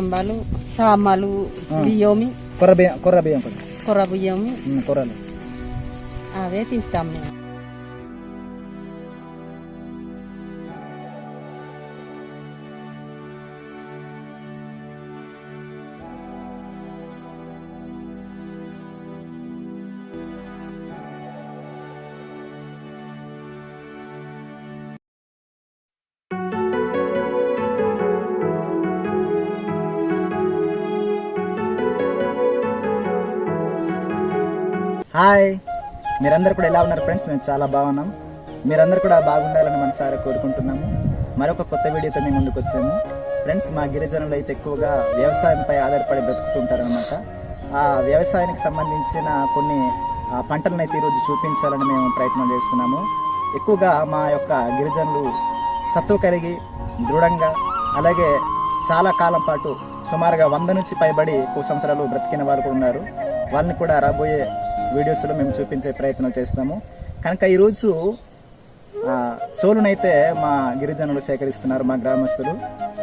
అంబాలు సామాలు బియ్యమి కొర్ర బియ్యం కొర్ర బియ్యం కొర్ర బియ్యమి కొర్రలు అవే తింటాం మేము హాయ్. మీరందరూ కూడా ఎలా ఉన్నారు ఫ్రెండ్స్? మేము చాలా బాగున్నాం. మీరందరూ కూడా బాగుండాలని మనసారా కోరుకుంటున్నాము. మరొక కొత్త వీడియోతో మేము ముందుకు వచ్చాము. ఫ్రెండ్స్ మా గిరిజనులు అయితే ఎక్కువగా వ్యవసాయంపై ఆధారపడి బ్రతుకుతుంటారనమాట ఆ వ్యవసాయానికి సంబంధించిన కొన్ని పంటలను అయితే ఈరోజు చూపించాలని మేము ప్రయత్నం చేస్తున్నాము. ఎక్కువగా మా యొక్క గిరిజనులు సత్తువ కలిగి దృఢంగా అలాగే చాలా కాలం పాటు సుమారుగా వంద నుంచి పైబడి ఎక్కువ సంవత్సరాలు బ్రతికిన వారు కూడా ఉన్నారు. వాళ్ళని కూడా రాబోయే వీడియోస్లో మేము చూపించే ప్రయత్నం చేస్తాము. కనుక ఈరోజు చోలునైతే మా గిరిజనులు సేకరిస్తున్నారు మా గ్రామస్తులు.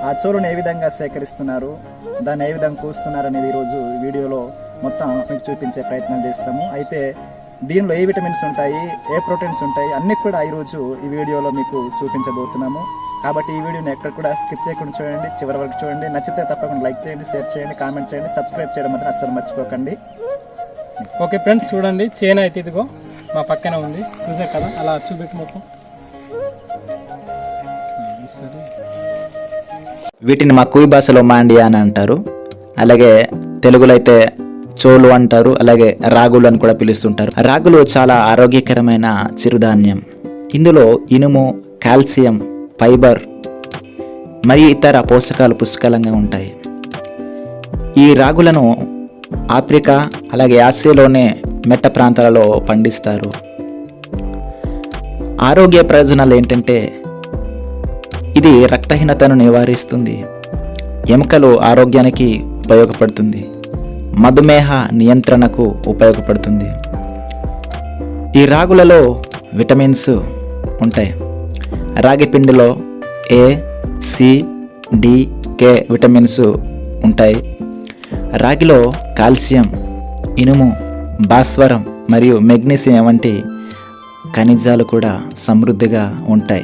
ఆ చోలును ఏ విధంగా సేకరిస్తున్నారు దాన్ని ఏ విధంగా కూస్తున్నారు అనేది ఈరోజు వీడియోలో మొత్తం మీకు చూపించే ప్రయత్నం చేస్తాము. అయితే దీనిలో ఏ విటమిన్స్ ఉంటాయి ఏ ప్రోటీన్స్ ఉంటాయి అన్నీ కూడా ఈరోజు ఈ వీడియోలో మీకు చూపించబోతున్నాము. కాబట్టి ఈ వీడియోని ఎక్కడ కూడా స్కిప్ చేయకుండా చూడండి చివరి వరకు చూడండి. నచ్చితే తప్పకుండా లైక్ చేయండి షేర్ చేయండి కామెంట్ చేయండి సబ్స్క్రైబ్ చేయడం మాత్రం అస్సలు మర్చిపోకండి. ఓకే ఫ్రెండ్స్ చూడండి. చేను అయితే ఇదిగో మా పక్కన ఉంది. చూసే కదా అలా చూపెట్టి మొత్తం. వీటిని మా కుయి భాషలో మాండియా అని అంటారు. అలాగే తెలుగులో అయితే చోలు అంటారు అలాగే రాగులు అని కూడా పిలుస్తుంటారు. రాగులు చాలా ఆరోగ్యకరమైన చిరుధాన్యం. ఇందులో ఇనుము కాల్షియం ఫైబర్ మరియు ఇతర పోషకాలు పుష్కలంగా ఉంటాయి. ఈ రాగులను ఆఫ్రికా అలాగే ఆసియాలోనే మెట్ట ప్రాంతాలలో పండిస్తారు. ఆరోగ్య ప్రయోజనాలు ఏంటంటే ఇది రక్తహీనతను నివారిస్తుంది. ఎముకలు ఆరోగ్యానికి ఉపయోగపడుతుంది. మధుమేహ నియంత్రణకు ఉపయోగపడుతుంది. ఈ రాగులలో విటమిన్స్ ఉంటాయి. రాగి పిండిలో A C D K vitamins ఉంటాయి. రాగిలో కాల్షియం ఇనుము భాస్వరం మరియు మెగ్నీషియం వంటి ఖనిజాలు కూడా సమృద్ధిగా ఉంటాయి.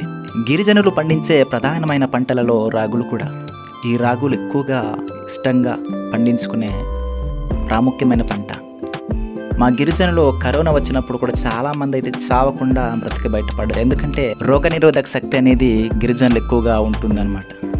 గిరిజనులు పండించే ప్రధానమైన పంటలలో రాగులు కూడా. ఈ రాగులు ఎక్కువగా ఇష్టంగా పండించుకునే ప్రాముఖ్యమైన పంట. మా గిరిజనులు కరోనా వచ్చినప్పుడు కూడా చాలా మంది అయితే చావకుండా బ్రతికి బయటపడ్డారు. ఎందుకంటే రోగనిరోధక శక్తి అనేది గిరిజనులు ఎక్కువగా ఉంటుందన్నమాట.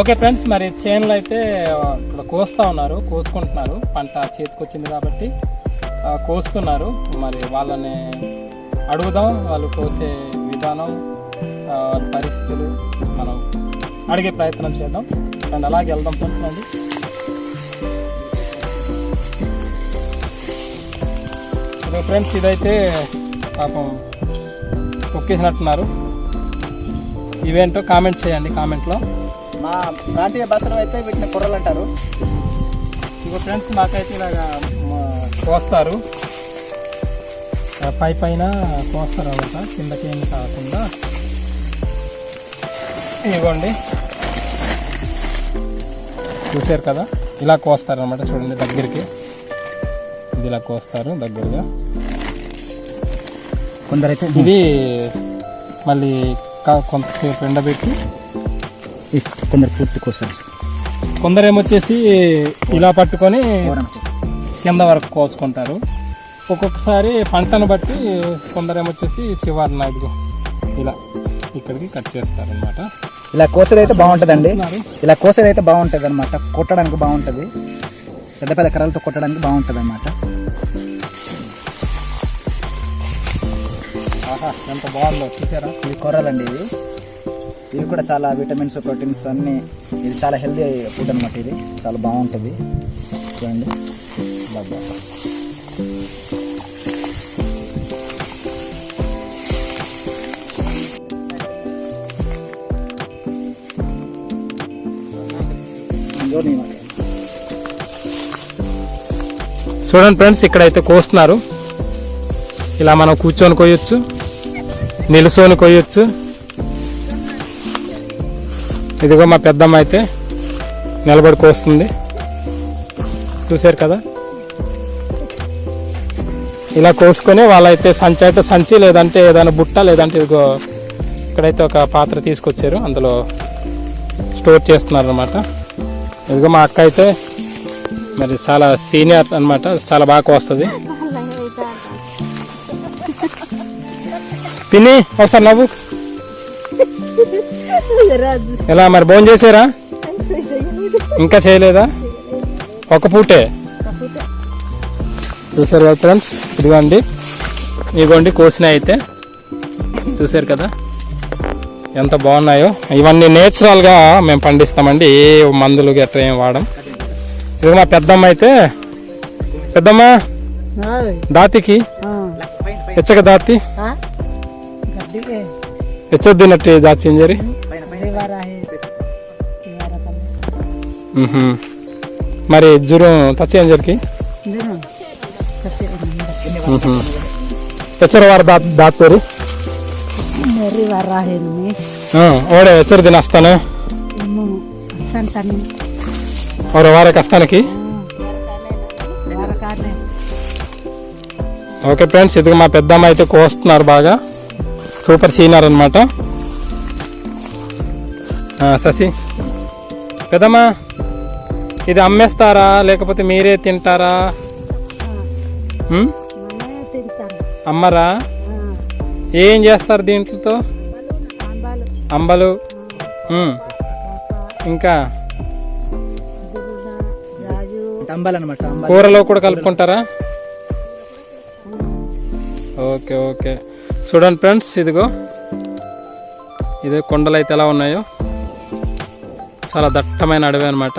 ఓకే ఫ్రెండ్స్ మరి చేనులు అయితే ఇక్కడ కోస్తా ఉన్నారు కోసుకుంటున్నారు. పంట చేతికొచ్చింది కాబట్టి కోస్తున్నారు. మరి వాళ్ళని అడుగుదాం వాళ్ళు కోసే విధానం పరిస్థితులు మనం అడిగే ప్రయత్నం చేద్దాం. అండ్ అలాగే వెళ్దాం ఫ్రెండ్స్ అండి ఓకే ఫ్రెండ్స్ ఇదైతే పాపం ఒక్కేసినట్టున్నారు ఇవేంటో కామెంట్ చేయండి కామెంట్లో. మా ప్రాంతీయ భాషలో అయితే వీటిని కొర్రలు అంటారు. ఇంకో ఫ్రెండ్స్ మాకైతే ఇలాగా కోస్తారు. పై పైన కోస్తారు అనమాట. కిందకి ఏమి కాకుండా. ఇవ్వండి. చూసారు కదా? ఇలా కోస్తారు అనమాట. చూడండి దగ్గరికి. ఇది ఇలా కోస్తారు దగ్గరగా. కొందరైతే ఇది మళ్ళీ క- కొంతసేపు ఎండబెట్టి కొందరు పూర్తి కోసారు కొందరు ఏమొచ్చేసి ఇలా పట్టుకొని కింద వరకు కోసుకుంటారు. ఒక్కొక్కసారి పంటను బట్టి కొందరు ఏమొచ్చేసి చివరిన ఇదిగో ఇలా ఇక్కడికి కట్ చేస్తారు అనమాట ఇలా కోసేది అయితే బాగుంటుందండి ఇలా కోసేది అయితే బాగుంటుంది అనమాట కొట్టడానికి బాగుంటుంది. పెద్ద పెద్ద కర్రలతో కొట్టడానికి బాగుంటుంది అనమాట ఆహా ఎంత బాగుందో చూసారా? ఇవి కొర్రలండి ఇవి. ఇవి కూడా చాలా విటమిన్స్ ప్రోటీన్స్ అన్నీ ఇది చాలా హెల్దీ ఫుడ్ అనమాట ఇది. చాలా బాగుంటుంది. చూడండి. బాగా చూడండి ఫ్రెండ్స్ ఇక్కడైతే కోస్తున్నారు. ఇలా మనం కూర్చొని కొయ్యొచ్చు నిలుసోని కొయ్యొచ్చు. ఇదిగో మా పెద్దమ్మ అయితే నిలబడి కోస్తుంది చూశారు కదా? ఇలా కోసుకొని వాళ్ళైతే సంచి అయితే సంచి లేదంటే ఏదైనా బుట్ట లేదంటే ఇదిగో ఇక్కడైతే ఒక పాత్ర తీసుకొచ్చారు. అందులో స్టోర్ చేస్తున్నారు అనమాట ఇదిగో మా అక్క అయితే మరి చాలా సీనియర్ అన్నమాట. చాలా బాగా వస్తుంది పిన్ని ఒకసారి నవ్వు. ఎలా మరి భోజనం చేసారా? ఇంకా చేయలేదా? ఒక పూటే? చూసారు కదా ఫ్రెండ్స్? ఇదిగోండి. ఇదిగోండి కోసినాయి అయితే. చూసారు కదా? ఎంత బాగున్నాయో. ఇవన్నీ నేచురల్గా మేము పండిస్తామండి. ఏ మందులు గట్రా ఏం వాడం. ఇది మా పెద్దమ్మ అయితే. పెద్దమ్మ దాతికి. ఎచ్చక దాతి. ఎచ్చొద్దినట్టు దాచి మరి జ్వరం తచ్చేయం జరిగి ಎಚ್ಚರ ವಾರ ದಾತ್ ದಾತ್ಪೇರಿ ಮೇರಿ ವಾರ ಹೆಣ್ಣಿ ఓకే ఫ్రెండ్స్ ఇదిగో మా పెద్దమ్మ అయితే కోస్తున్నారు బాగా. సూపర్ సీనియర్ అనమాట శశి పెద్దమ్మ ఇది అమ్మేస్తారా? లేకపోతే మీరే తింటారా? అమ్మరా? ఏం చేస్తారు దీంట్లో అంబలు. ఇంకా? కూరలో కూడా కలుపుకుంటారా? Okay okay. చూడండి ఫ్రెండ్స్ ఇదిగో. ఇదే కొండలు అయితే ఎలా ఉన్నాయో. చాలా దట్టమైన అడవి అనమాట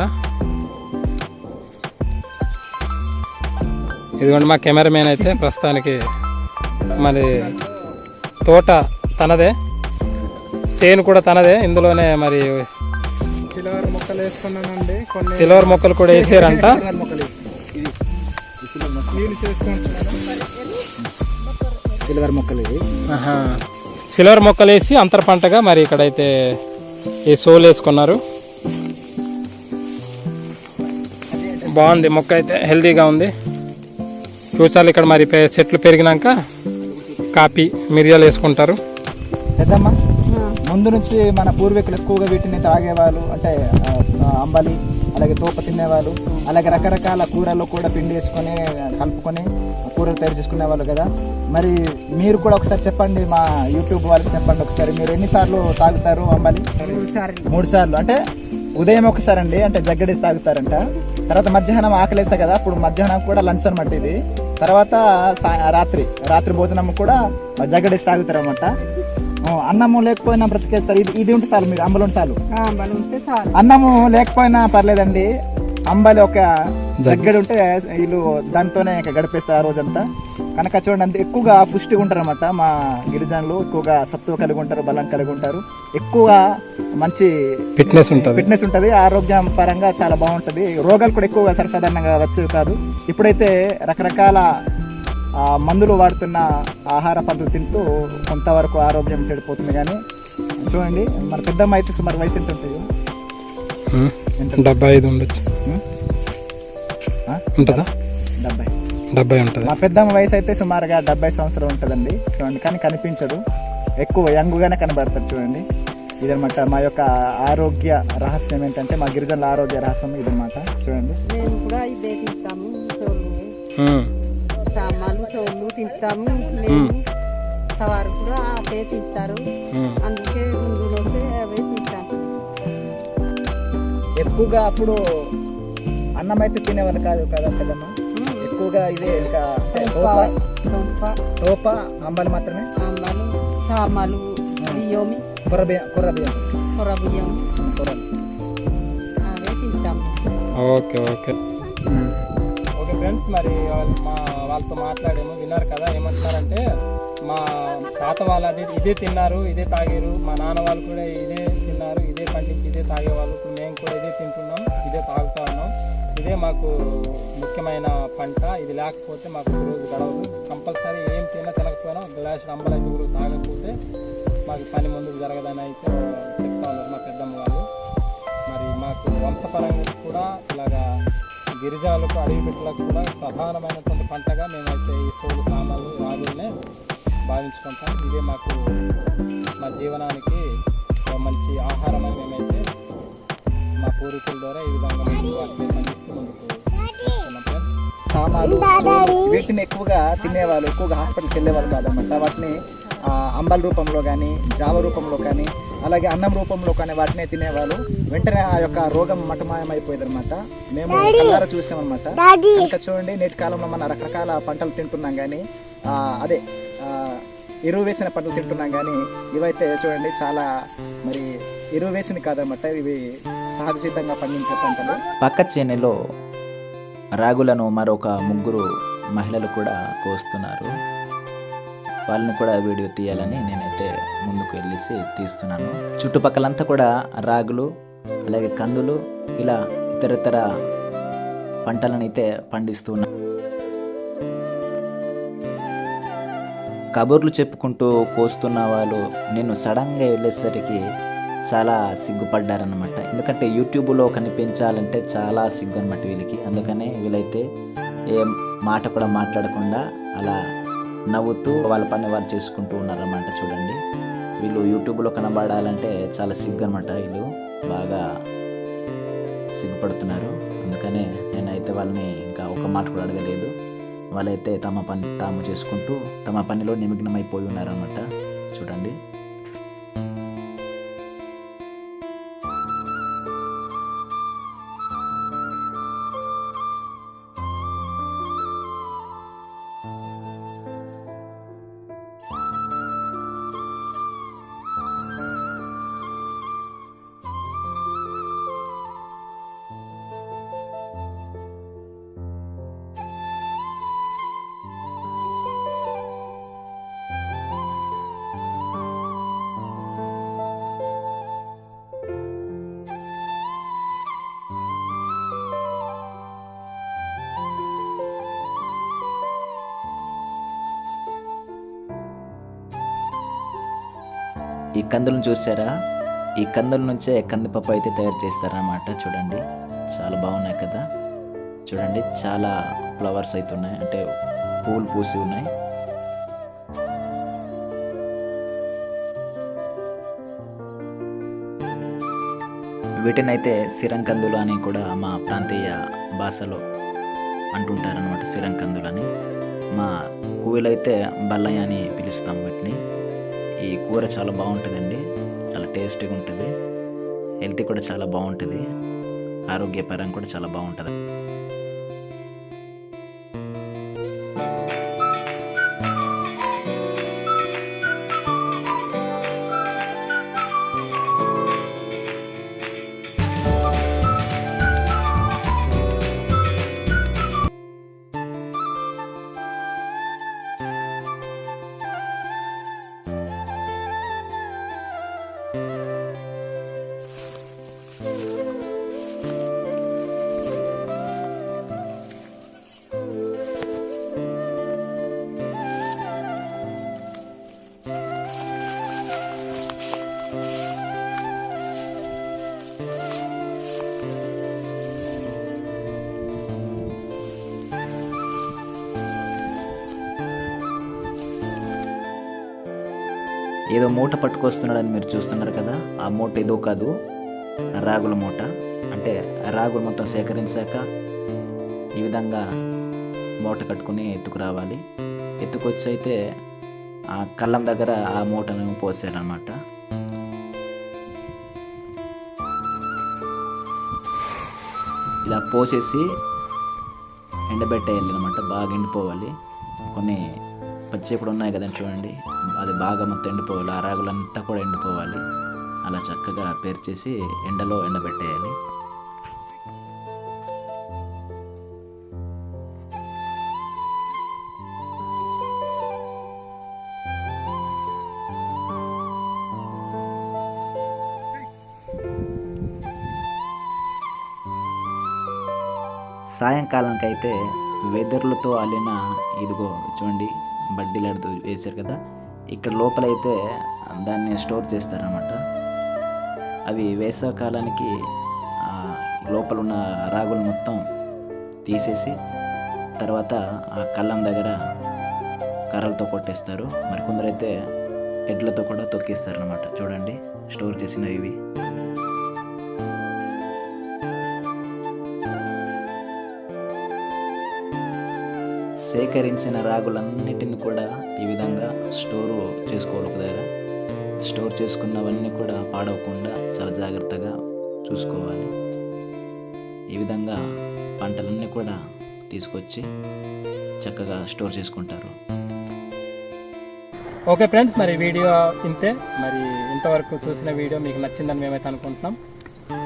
ఇదిగోండి మా కెమెరామెన్ అయితే ప్రస్తుతానికి మరి తోట తనదే సేను కూడా తనదే ఇందులోనే మరి సిల్వర్ మొక్కలు వేసుకున్నానండి. కొన్ని సిల్వర్ మొక్కలు కూడా వేసారంట. సిల్వర్ మొక్కలు. సిల్వర్ మొక్కలు వేసి అంతర పంటగా మరి ఇక్కడైతే ఈ సోలు వేసుకున్నారు. బాగుంది మొక్క అయితే హెల్తీగా ఉంది. ఫ్యూచర్లో ఇక్కడ మరి చెట్లు పెరిగినాక కాపీ మిరియాలు వేసుకుంటారు. పెద్దమ్మ ముందు నుంచి మన పూర్వీకులు ఎక్కువగా వీటిని తాగేవాళ్ళు అంటే అంబలి అలాగే తోప తినేవాళ్ళు అలాగే రకరకాల కూరల్లో కూడా పిండి వేసుకొని కలుపుకొని కూరలు తయారు చేసుకునేవాళ్ళు కదా. మరి మీరు కూడా ఒకసారి చెప్పండి మా యూట్యూబ్ వాళ్ళకి చెప్పండి ఒకసారి మీరు ఎన్నిసార్లు తాగుతారు అంబలి? మూడు సార్లు. అంటే ఉదయం ఒకసారి అండి అంటే జగ్గడేసి తాగుతారంట. తర్వాత మధ్యాహ్నం ఆకలేస్తా కదా అప్పుడు మధ్యాహ్నం కూడా లంచ్ అనమాట ఇది. తర్వాత సా- రాత్రి రాత్రి భోజనం కూడా జగ్గడేసి తాగుతారు అనమాట అన్నము లేకపోయినా బ్రతికేస్తారు. ఇది ఇది ఉంటే చాలు మీరు అంబలు ఉంటే చాలు. ఉంటే చాలు. అన్నము లేకపోయినా పర్లేదండి. అంబలి ఒక జగ్గడి ఉంటే వీళ్ళు దాంతోనే ఇక గడిపేస్తారు ఆ రోజంతా. కనుక చూడండి అంత ఎక్కువగా పుష్టిగా ఉంటారు అనమాట మా గిరిజనులు ఎక్కువగా సత్తువ కలిగి ఉంటారు బలం కలిగి ఉంటారు. ఎక్కువగా మంచి ఫిట్నెస్ ఉంటుంది. ఫిట్నెస్ ఉంటుంది. ఆరోగ్యం పరంగా చాలా బాగుంటుంది. రోగాలు కూడా ఎక్కువగా సర్వసాధారణంగా వచ్చేవి కాదు. ఇప్పుడైతే రకరకాల మందులు వాడుతున్న ఆహార పద్ధతులు తింటూ కొంతవరకు ఆరోగ్యం చెడిపోతుంది కానీ చూడండి మన పెద్దమ్మ అయితే సుమారు వయసు ఎంత ఉంటుంది? డెబ్బై ఐదు ఉండొచ్చు? ఉంటుందా? డెబ్బై. డెబ్బై ఉంటుంది. మా పెద్దమ్మ వయసు అయితే సుమారుగా డెబ్బై సంవత్సరం ఉంటుందండి. చూడండి కానీ కనిపించదు. ఎక్కువ యంగుగానే కనబడతారు చూడండి. ఇదనమాట మా యొక్క ఆరోగ్య రహస్యం ఏంటంటే మా గిరిజనుల ఆరోగ్య రహస్యం ఇదనమాట చూడండి. మేము కూడా ఇదే తింటాము. సామాన్లు సోళ్ళు తింటాము. మేము వారు కూడా అదే తింటారు. అందుకే ముందు రోజే అవే తింటాము ఎక్కువగా అప్పుడు అన్నం అయితే తినేవాళ్ళు కాదు కదా పెద్దమ్మ? ఎక్కువగా ఇదే ఇంకా తోప తోప అంబాలి మాత్రమే? సాంబాలు సామాలు బియ్యమి. కొర్ర బియ్యం కొర్ర బియ్యం కొర బియ్యం అవే ఓకే ఓకే. ఓకే ఫ్రెండ్స్ మరి వాళ్ళ- మా వాళ్ళతో మాట్లాడాము విన్నారు కదా ఏమంటున్నారంటే మా తాత వాళ్ళు అది ఇదే తిన్నారు ఇదే తాగారు మా నాన్న వాళ్ళు కూడా ఇదే తిన్నారు ఇదే పండించి ఇదే తాగేవాళ్ళు ఇప్పుడు మేము కూడా ఇదే తింటున్నాం ఇదే తాగుతా ఉన్నాం. ఇదే మాకు ముఖ్యమైన పంట. ఇది లేకపోతే మాకు రోజు గడవదు. కంపల్సరీ ఏం తిన్నా తినకపోయినా గ్లాస్ రంబలైతే కూడా తాగకపోతే మాకు పని ముందుకు జరగదని అయితే చెప్తా ఉన్నారు మా పెద్దమ్మ వాళ్ళు. మరి మాకు వంశపరంగా కూడా ఇలాగా గిరిజాలకు అడవి బిడ్డలకు కూడా ప్రధానమైనటువంటి పంటగా మేమైతే ఈ సోలు సామాన్లు రాజులనే భావించుకుంటాం. ఇదే మాకు మా జీవనానికి ఒక మంచి ఆహారం మేమైతే మా పూర్వీకుల ద్వారా ఈ విధంగా మేము సామాలు వీటిని ఎక్కువగా తినేవాళ్ళు ఎక్కువగా హాస్పిటల్కి వెళ్ళేవాళ్ళు కాదన్నమాట. వాటిని అంబల్ రూపంలో కానీ జావ రూపంలో కానీ అలాగే అన్నం రూపంలో కానీ వాటినే తినేవాళ్ళు. వెంటనే ఆ యొక్క రోగం మటమాయమైపోయేది అనమాట మేము కళ్ళారా చూసామన్నమాట. ఇంకా చూడండి నేటి కాలంలో మన రకరకాల పంటలు తింటున్నాం కానీ ఆ, అదే ఎరువు వేసిన పంటలు తింటున్నాం కానీ ఇవైతే చూడండి చాలా మరి ఎరువు వేసింది కాదన్నమాట. ఇవి సహజసిద్ధంగా పండించే పంటలు? పక్క చేనులో రాగులను మరొక ముగ్గురు మహిళలు కూడా కోస్తున్నారు. వాళ్ళని కూడా వీడియో తీయాలని నేనైతే ముందుకు వెళ్ళేసి తీస్తున్నాను. చుట్టుపక్కలంతా కూడా రాగులు అలాగే కందులు ఇలా ఇతరితర పంటలనైతే అయితే కబుర్లు చెప్పుకుంటూ కోస్తున్న వాళ్ళు నేను సడన్గా వెళ్ళేసరికి చాలా సిగ్గుపడ్డారనమాట ఎందుకంటే యూట్యూబ్లో కనిపించాలంటే చాలా సిగ్గు అనమాట వీళ్ళకి. అందుకనే వీళ్ళైతే ఏ మాట కూడా మాట్లాడకుండా అలా నవ్వుతూ వాళ్ళ పని వాళ్ళు చేసుకుంటూ ఉన్నారన్నమాట చూడండి. వీళ్ళు యూట్యూబ్లో కనబడాలంటే చాలా సిగ్గు అనమాట వీళ్ళు. బాగా సిగ్గుపడుతున్నారు. అందుకనే నేనైతే వాళ్ళని ఇంకా ఒక మాట కూడా అడగలేదు. వాళ్ళైతే తమ పని తాము చేసుకుంటూ తమ పనిలో నిమగ్నమైపోయి ఉన్నారన్నమాట. చూడండి. ఈ కందులను చూసారా? ఈ కందుల నుంచే కందిపప్పు అయితే తయారు చేస్తారన్నమాట. చూడండి చాలా బాగున్నాయి కదా. చూడండి చాలా ఫ్లవర్స్ అయితే ఉన్నాయి. అంటే పూలు పూసి ఉన్నాయి. వీటినైతే సిరంకందులు అని కూడా మా ప్రాంతీయ భాషలో అంటుంటారనమాట సిరంకందులు అని మా కూలైతే బల్లయ్య అని పిలుస్తాం వీటిని. ఈ కూర చాలా బాగుంటుందండి. చాలా టేస్టీగా ఉంటుంది హెల్తీ కూడా చాలా బాగుంటుంది. ఆరోగ్యపరం కూడా చాలా బాగుంటుంది. ఏదో మూట పట్టుకొస్తున్నాడని మీరు చూస్తున్నారు కదా ఆ మూట ఏదో కాదు రాగుల మూట. అంటే రాగులు మొత్తం సేకరించాక ఈ విధంగా మూట కట్టుకుని ఎత్తుకురావాలి. ఎత్తుకొచ్చి అయితే ఆ కళ్ళం దగ్గర ఆ మూటను పోసారనమాట ఇలా పోసేసి ఎండబెట్టేయాలి అనమాట బాగా ఎండిపోవాలి. కొన్ని పచ్చి కూడా ఉన్నాయి కదండి చూడండి. అది బాగా మొత్తం ఎండిపోవాలి. ఆ రాగులంతా కూడా ఎండిపోవాలి. అలా చక్కగా పేర్చేసి ఎండలో ఎండబెట్టేయాలి. సాయంకాలంకైతే వెదర్లతో అల్లిన ఇదిగో చూడండి. బడ్డీలాడుతూ వేశారు కదా. ఇక్కడ లోపలైతే దాన్ని స్టోర్ చేస్తారన్నమాట. అవి వేసవకాలానికి కాలానికి లోపల ఉన్న రాగులు మొత్తం తీసేసి తర్వాత ఆ కళ్ళం దగ్గర కర్రలతో కొట్టేస్తారు. మరి కొందరైతే ఎడ్లతో కూడా తొక్కిస్తారు అనమాట చూడండి స్టోర్ చేసినవి ఇవి. సేకరించిన రాగులన్నిటిని కూడా ఈ విధంగా స్టోరు చేసుకోవాలి ఒక దగ్గర. స్టోర్ చేసుకున్నవన్నీ కూడా పాడవకుండా చాలా జాగ్రత్తగా చూసుకోవాలి. ఈ విధంగా పంటలన్నీ కూడా తీసుకొచ్చి చక్కగా స్టోర్ చేసుకుంటారు. ఓకే ఫ్రెండ్స్ మరి వీడియో ఇంతే. మరి ఇంతవరకు చూసిన వీడియో మీకు నచ్చిందని మేమైతే అనుకుంటున్నాం.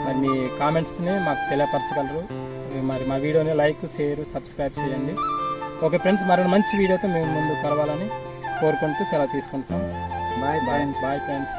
మరి మీ కామెంట్స్ని మాకు తెలియపరచగలరు. మరి మా వీడియోని లైక్ షేర్ సబ్స్క్రైబ్ చేయండి. ఓకే ఫ్రెండ్స్ మరో మంచి వీడియోతో మేము ముందు కలవాలని కోరుకుంటూ సెలవు తీసుకుంటాం బాయ్ బాయ్ బాయ్ ఫ్రెండ్స్